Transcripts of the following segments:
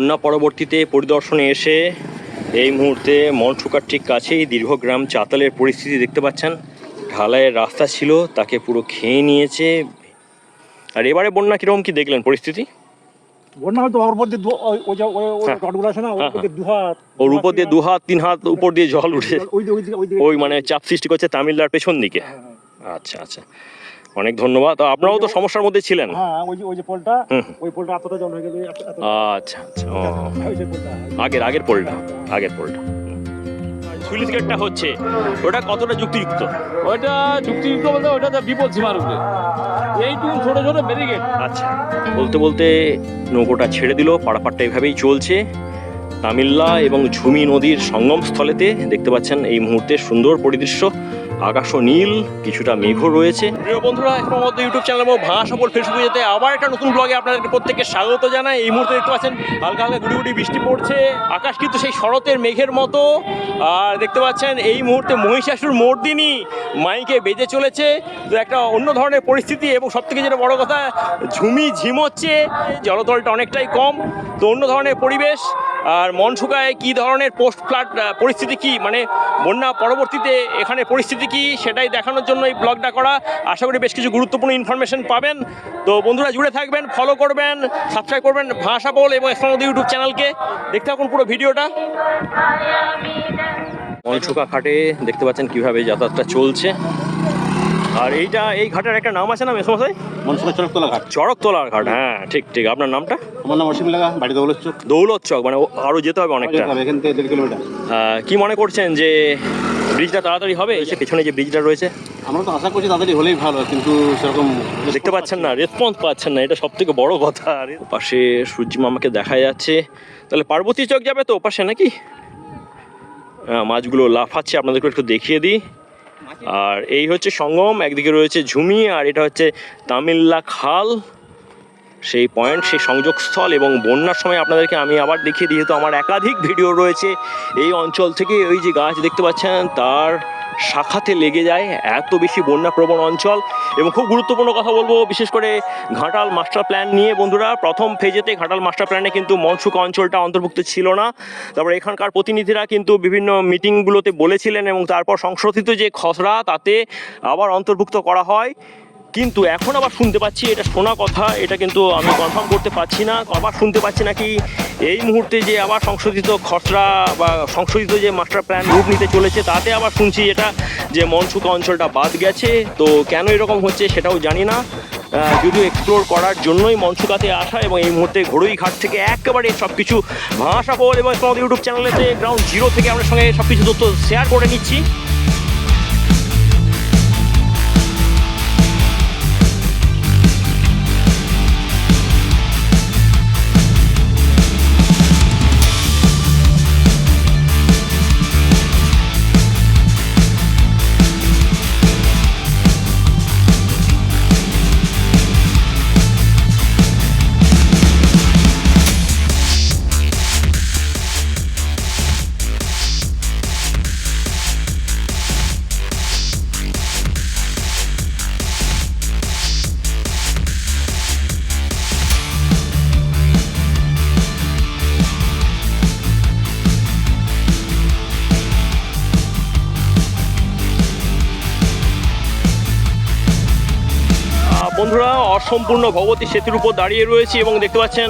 বন্যা পরবর্তীতে পরিদর্শনে এসে এই মুহূর্তে মনসুকার ঠিক কাছেই দীর্ঘগ্রাম চাতালের পরিস্থিতি দেখতে পাচ্ছেন। ঢালাইয়ের রাস্তা ছিল তাকে পুরো খেয়ে নিয়েছে। আর এবারে বন্যা কীরকম কি দেখলেন পরিস্থিতি? বন্যা হয়তো ওর মধ্যে দু- ওই- যে হ্যাঁ। রডগুলো আছে না ওর হ্যাঁ, হাত উপর দিয়ে দু হাত তিন হাত উপর দিয়ে জল উঠে ওই মানে চাপ সৃষ্টি করছে পেছন দিকে। হ্যাঁ, হ্যাঁ। আচ্ছা আচ্ছা। অনেক ধন্যবাদ। আপনারাও তো সমস্যার মধ্যে ছিলেন। হ্যাঁ ওই যে ওই যে পোলটা ওই পোলটা এতটা জল হয়ে গেল আচ্ছা আচ্ছা। আগের আগের পোলটা আগের পোলটা। সুইচ গেটটা হচ্ছে ওটা কতটা যুক্তিযুক্ত? ওইটা যুক্তিযুক্ত বলতে ওটা বিপদ সীমার উপরে। এইটুকু ছোট ছোট ব্যারিকেড আচ্ছা বলতে বলতে নৌকোটা ছেড়ে দিল পাড়াপাড়টা এইভাবেই চলছে। তামিল্লা এবং ঝুমি নদীর সঙ্গম স্থলেতে দেখতে পাচ্ছেন এই মুহূর্তে সুন্দর পরিদৃশ্য। আকাশ নীল, কিছুটা মেঘও রয়েছে। প্রিয় বন্ধুরা, এখন মধ্যে ইউটিউব চ্যানেল এবং ভাঙা সফল ফেসবুকে যেতে আবার একটা নতুন ব্লগে আপনাদেরকে প্রত্যেককে স্বাগত জানাই। এই মুহূর্তে দেখতে পাচ্ছেন, হালকা হালকা গুড়ি গুড়ি বৃষ্টি পড়ছে। আকাশ কিন্তু সেই শরতের মেঘের মতো। আর দেখতে পাচ্ছেন, এই মুহূর্তে মহিষাসুর মর্দিনী মাইকে বেজে চলেছে। তো একটা অন্য ধরনের পরিস্থিতি এবং সব থেকে যেটা বড় কথা, ঝুমি ঝিমোচ্ছে। জলতলটা অনেকটাই কম। তো অন্য ধরনের পরিবেশ আর মনসুকায় কি ধরনের পোস্ট ফ্লাড পরিস্থিতি কি? মানে বন্যা পরবর্তীতে এখানে পরিস্থিতি কি? সেটাই দেখানোর জন্য এই ব্লগটা করা। আশা করি বেশ কিছু গুরুত্বপূর্ণ ইনফরমেশন পাবেন। তো বন্ধুরা জুড়ে থাকবেন ফলো করবেন সাবস্ক্রাইব করবেন, ভাষা বল এবং এসমানদ ইউটিউব চ্যানেলকে দেখতে থাকুন পুরো ভিডিওটা। মনসুকা ঘাটে দেখতে পাচ্ছেন কীভাবে যাতায়াতটা চলছে। আর এইটা এই ঘাটের একটা নাম আছে না মেসমশাই? মনসুকা চরকতলা ঘাট চড়কতলার ঘাট হ্যাঁ ঠিক ঠিক। আপনার নামটা? আমার নাম অসীম লাগা বাড়ি দৌলত চক দৌলত চক মানে আরও যেতে হবে অনেকটা। এখান থেকে দেড় কিলোমিটার। কি মনে করছেন যে ব্রিজটা তাড়াতাড়ি হবে? সে পেছনে যে ব্রিজটা রয়েছে? আমরা তো আশা করছি তাড়াতাড়ি হলেই ভালো কিন্তু সেরকম দেখতে পাচ্ছেন না রেসপন্স পাচ্ছেন না এটা সব থেকে বড় কথা। আর পাশে সূর্যি মামাকে দেখা যাচ্ছে। তাহলে পার্বতী চক যাবে তো পাশে নাকি? হ্যাঁ, মাছগুলো লাফাচ্ছে আপনাদেরকে একটু দেখিয়ে দিই। আর এই হচ্ছে সঙ্গম, একদিকে রয়েছে ঝুমি আর এটা হচ্ছে তামিল্লা খাল সেই পয়েন্ট সেই সংযোগস্থল এবং বন্যার সময় আপনাদেরকে আমি আবার দেখিয়ে যেহেতু আমার একাধিক ভিডিও রয়েছে এই অঞ্চল থেকে ওই যে গাছ দেখতে পাচ্ছেন, তার শাখাতে লেগে যায় এত বেশি বন্যা প্রবণ অঞ্চল। এবং খুব গুরুত্বপূর্ণ কথা বলব, বিশেষ করে ঘাটাল মাস্টার প্ল্যান নিয়ে বন্ধুরা, প্রথম ফেজেতে ঘাটাল মাস্টার প্ল্যানে কিন্তু মনসুকা অঞ্চলটা অন্তর্ভুক্ত ছিল না। তারপর এখানকার প্রতিনিধিরা কিন্তু বিভিন্ন মিটিংগুলোতে বলেছিলেন এবং তারপর সংশোধিত যে খসড়া, তাতে আবার অন্তর্ভুক্ত করা হয়। কিন্তু এখন আবার শুনতে পাচ্ছি, এটা শোনা কথা, এটা কিন্তু আমি কনফার্ম করতে পারছি না, আবার শুনতে পাচ্ছি নাকি এই মুহূর্তে যে আবার সংশোধিত খসড়া বা সংশোধিত যে মাস্টার প্ল্যান রূপ নিতে চলেছে, তাতে আবার শুনছি এটা যে মনসুকা অঞ্চলটা বাদ গেছে, তো কেন এরকম হচ্ছে সেটাও জানি না। যদিও এক্সপ্লোর করার জন্যই মনসুকাতে আসা এবং এই মুহূর্তে ঘড়ুই ঘাট থেকে একেবারে সব কিছু ভাষা এবং আমাদের ইউটিউব চ্যানেলেতে গ্রাউন্ড জিরো থেকে আপনার সঙ্গে সব কিছু তথ্য শেয়ার করে নিচ্ছি। বন্ধুরা অসম্পূর্ণ ভগবতী সেতুর উপর দাঁড়িয়ে রয়েছি এবং দেখতে পাচ্ছেন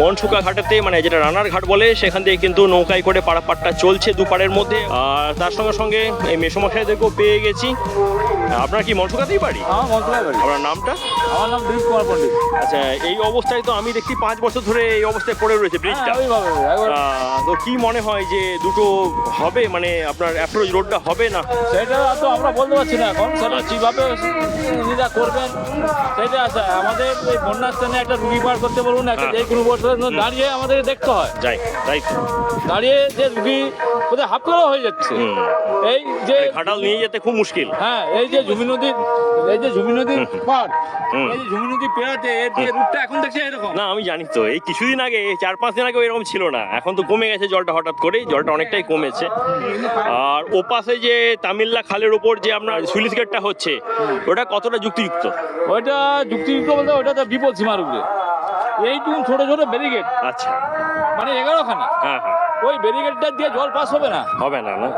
মনসুকা ঘাটেতে মানে যেটা রানার ঘাট বলে সেখান থেকে কিন্তু নৌকায় করে পাড়াপাড়টা চলছে দুপাড়ের মধ্যে। আর তার সঙ্গে সঙ্গে এই মেসমশাইদেরকেও পেয়ে গেছি। আপনার কি মনসুকাতেই বাড়ি? মন্ত্রণালয় বাড়ি। আপনার নামটা? আমার নাম দিলীপ কুমার পণ্ডিত। আচ্ছা এই অবস্থায় তো আমি দেখছি পাঁচ বছর ধরে এই অবস্থায় পড়ে রয়েছে ব্রিজটা। হ্যাঁ, তো কি মনে হয় যে দুটো হবে? মানে আপনার অ্যাপ্রোচ রোডটা হবে না? সেটা তো আমরা বলতে পারছি না এখন। সেটা কীভাবে করবেন? সেটা আছে। আমাদের এই বন্যার স্থানে একটা রুগী পার করতে বলুন একটা। যে কোনো বছর দাঁড়িয়ে আমাদের দেখতে হয়। যাই তাই দাঁড়িয়ে যে রুগী কোথায় হাফ হয়ে যাচ্ছে। এই যে ঘাটাল নিয়ে যেতে খুব মুশকিল। হ্যাঁ এই যে জমি নদীর এই যে ঝুমি নদীর। এই যে ঝুমি নদী পেরাতে এর যে রূপটা এখন দেখছে এরকম? না আমি জানি তো এই কিছুদিন আগে চার পাঁচ দিন আগে এরকম ছিল না। এখন তো কমে গেছে জলটা হঠাৎ করে জলটা অনেকটাই কমেছে। আর ওপাশে যে তামিল্লা খালের উপর যে আপনার সুইলিশ গেটটা হচ্ছে ওটা কতটা যুক্তিযুক্ত? ওইটা যুক্তিযুক্ত বলতে ওটা তো বিপদ সীমার উপরে। এইটুকু ছোট ছোট ব্যারিকেড আচ্ছা। মানে এগারোখানা। হ্যাঁ হ্যাঁ। ওই ব্যারিকেডটা দিয়ে জল পাস হবে না। হবে না না।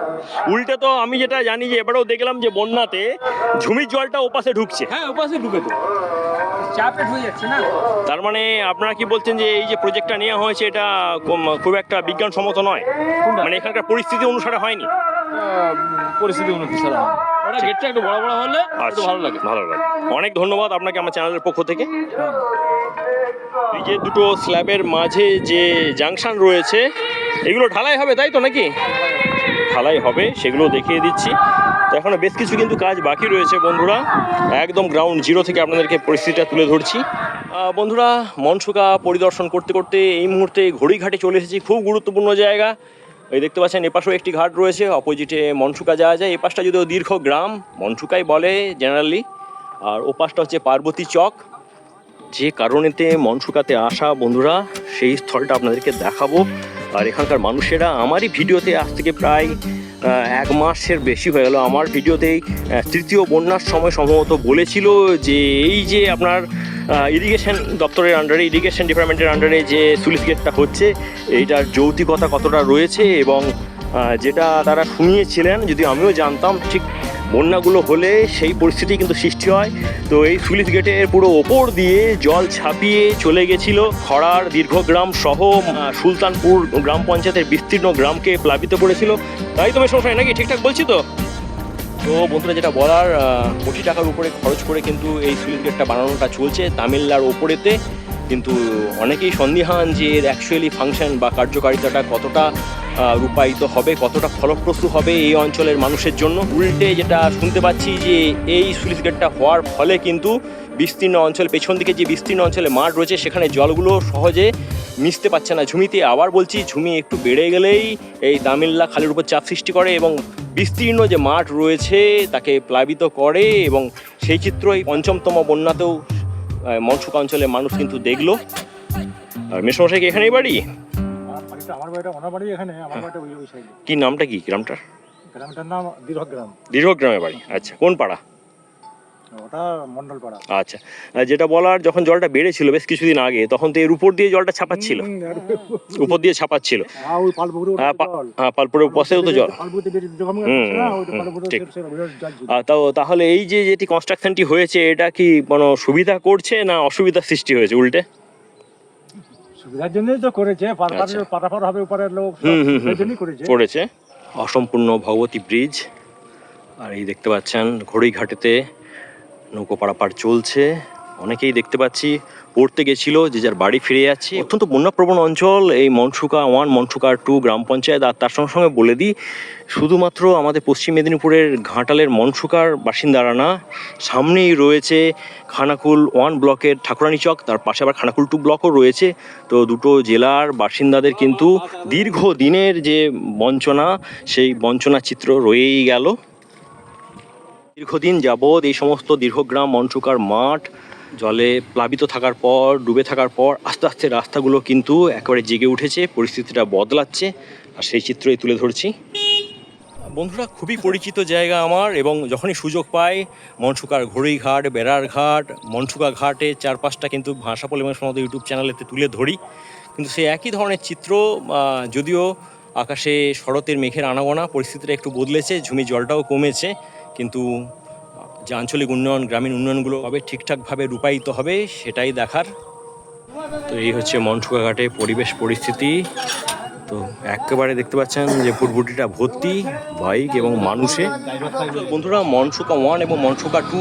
উল্টে তো আমি যেটা জানি যে এবারেও দেখলাম যে বন্যাতে ঝুমির জলটা ওপাশে ঢুকছে। হ্যাঁ ওপাশে ঢুকে তো। চাপেট হয়ে যাচ্ছে না? তার মানে আপনারা কি বলছেন যে এই যে প্রজেক্টটা নেওয়া হয়েছে এটা খুব একটা বিজ্ঞানসম্মত নয়? মানে এখানকার পরিস্থিতি অনুসারে হয়নি? পরিস্থিতি ছাড়া ওটা গেটটা একটু বড় বড় হলে একটু আচ্ছা ভালো লাগে। ভালো লাগে। অনেক ধন্যবাদ আপনাকে আমার চ্যানেলের পক্ষ থেকে। এই যে দুটো স্ল্যাবের মাঝে যে জাংশন রয়েছে, এগুলো ঢালাই হবে তাই তো নাকি? ঢালাই হবে সেগুলো দেখিয়ে দিচ্ছি। তো এখনও বেশ কিছু কিন্তু কাজ বাকি রয়েছে বন্ধুরা। একদম গ্রাউন্ড জিরো থেকে আপনাদেরকে পরিস্থিতিটা তুলে ধরছি। বন্ধুরা, মনসুকা পরিদর্শন করতে করতে এই মুহূর্তে ঘড়িঘাটে চলে এসেছি, খুব গুরুত্বপূর্ণ জায়গা। এই দেখতে পাচ্ছেন, এপাশেও একটি ঘাট রয়েছে অপোজিটে মনসুকা যাওয়া যায়। এই পাশটা যদিও দীর্ঘ গ্রাম, মনসুকাই বলে জেনারেলি আর ও পাশটা হচ্ছে পার্বতী চক। যে কারণেতে মনসুকাতে আসা বন্ধুরা, সেই স্থলটা আপনাদেরকে দেখাবো। আর এখানকার মানুষেরা, আমারই ভিডিওতে আজ থেকে প্রায় এক মাসের বেশি হয়ে গেল। আমার ভিডিওতেই তৃতীয় বন্যার সময় সম্ভবত বলেছিল যে, এই যে আপনার ইরিগেশন দপ্তরের আন্ডারে ইরিগেশন ডিপার্টমেন্টের আন্ডারে যে সুইচ গেটটা হচ্ছে, এইটার যৌতিকতা কতটা রয়েছে এবং যেটা তারা শুনিয়েছিলেন, যদি আমিও জানতাম, ঠিক বন্যাগুলো হলে সেই পরিস্থিতি কিন্তু সৃষ্টি হয়। তো এই সুইচ গেটের পুরো ওপর দিয়ে জল ছাপিয়ে চলে গেছিল খড়ার দীর্ঘগ্রাম সহ সুলতানপুর গ্রাম পঞ্চায়েতের বিস্তীর্ণ গ্রামকে প্লাবিত করেছিল। তাই তো সমস্যা নাকি ঠিকঠাক বলছি তো? তো বন্ধুরা, যেটা বলার কোটি টাকার উপরে খরচ করে কিন্তু এই সুইচ গেটটা বানানোটা চলছে। তামিলনার ওপরেতে। কিন্তু অনেকেই সন্দিহান যে এর অ্যাকচুয়ালি ফাংশন বা কার্যকারিতাটা কতটা রূপায়িত হবে, কতটা ফলপ্রসূ হবে এই অঞ্চলের মানুষের জন্য। উল্টে যেটা শুনতে পাচ্ছি যে এই সুইচ গেটটা হওয়ার ফলে কিন্তু বিস্তীর্ণ অঞ্চল, পেছন দিকে যে বিস্তীর্ণ অঞ্চলে মাঠ রয়েছে, সেখানে জলগুলো সহজে মিশতে পারছে না। ঝুমিতে আবার বলছি, ঝুমি একটু বেড়ে গেলেই এই তামিল্লা খালের উপর চাপ সৃষ্টি করে এবং বিস্তীর্ণ যে মাঠ রয়েছে, তাকে প্লাবিত করে এবং সেই চিত্রই পঞ্চমতম বন্যাতেও মনসুকা অঞ্চলের মানুষ কিন্তু দেখল। আর মেসমশাই কি এখানেই বাড়ি? আর বাড়িটা আমার বাড়িটা ওনার বাড়ি এখানে আমার বাড়িটা ওই ওই সাইডে কি নামটা কি গ্রামটার? গ্রামটার নাম দীর্ঘগ্রাম। দীর্ঘগ্রামে বাড়ি আচ্ছা কোন পাড়া? ওটা মন্ডল আচ্ছা যেটা বলার যখন জলটা বেড়েছিল বেশ কিছুদিন আগে তখন তো এর উপর দিয়ে জলটা ছাপাচ্ছিল। উপর দিয়ে ছাপাচ্ছিল। হ্যাঁ, পালপুরের পাশেও তো জল। ঠিক। তাও তাহলে এই যে যেটি কনস্ট্রাকশনটি হয়েছে এটা কি কোনো সুবিধা করছে না অসুবিধার সৃষ্টি হয়েছে উল্টে? সুবিধার জন্যই তো করেছে পারাপার আচ্ছা। হবে উপরের লোক করেছে। অসম্পূর্ণ ভগবতী ব্রিজ। আর এই দেখতে পাচ্ছেন ঘড়িঘাটেতে নৌকো পারাপার চলছে। অনেকেই দেখতে পাচ্ছি, পড়তে গেছিল, যে যার বাড়ি ফিরে যাচ্ছে। অত্যন্ত বন্যাপ্রবণ অঞ্চল, এই মনসুকা ওয়ান, মনসুকা টু গ্রাম পঞ্চায়েত, আর তার সঙ্গে সঙ্গে বলে দিই, শুধুমাত্র আমাদের পশ্চিম মেদিনীপুরের ঘাটালের মনসুকার বাসিন্দারা না, সামনেই রয়েছে খানাকুল ওয়ান ব্লকের ঠাকুরানী চক, তার পাশে আবার খানাকুল টু ব্লকও রয়েছে। তো দুটো জেলার বাসিন্দাদের কিন্তু দীর্ঘ দিনের যে বঞ্চনা, সেই বঞ্চনা চিত্র রয়েই গেল। দীর্ঘদিন যাবৎ এই সমস্ত দীর্ঘগ্রাম মনসুকার মাঠ জলে প্লাবিত থাকার পর, ডুবে থাকার পর আস্তে আস্তে রাস্তাগুলো কিন্তু একেবারে জেগে উঠেছে, পরিস্থিতিটা বদলাচ্ছে আর সেই চিত্রই তুলে ধরছি। বন্ধুরা, খুবই পরিচিত জায়গা আমার এবং যখনই সুযোগ পাই, মনসুকার ঘড়িঘাট, বেড়ার ঘাট, মনসুকা ঘাটে চার পাঁচটা কিন্তু ভাষা পরিবেশ মতো ইউটিউব চ্যানেলেতে তুলে ধরি। কিন্তু সেই একই ধরনের চিত্র যদিও আকাশে শরতের মেঘের আনাগোনা, পরিস্থিতিটা একটু বদলেছে, ঝুমি জলটাও কমেছে কিন্তু যে আঞ্চলিক উন্নয়ন, গ্রামীণ উন্নয়নগুলো কবে ঠিকঠাকভাবে রূপায়িত হবে, সেটাই দেখার। তো এই হচ্ছে মনসুকা ঘাটে পরিবেশ পরিস্থিতি। তো একেবারে দেখতে পাচ্ছেন যে ফুটফুটিটা ভর্তি, বাইক এবং মানুষে। বন্ধুরা মনসুকা ওয়ান এবং মনসুকা টু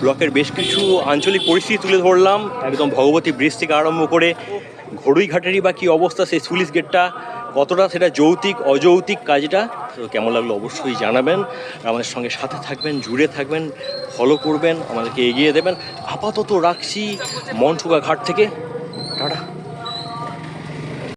ব্লকের বেশ কিছু আঞ্চলিক পরিস্থিতি তুলে ধরলাম। একদম ভগবতী ব্রিজ থেকে আরম্ভ করে ঘড়ুইঘাটেরই বা কী অবস্থা, সেই সুইচ গেটটা কতটা, সেটা যৌতিক, অযৌতিক কাজটা কেমন লাগল অবশ্যই জানাবেন। আমাদের সঙ্গে সাথে থাকবেন, জুড়ে থাকবেন ফলো করবেন, আমাদেরকে এগিয়ে দেবেন। আপাতত রাখছি মনঠুকা ঘাট থেকে।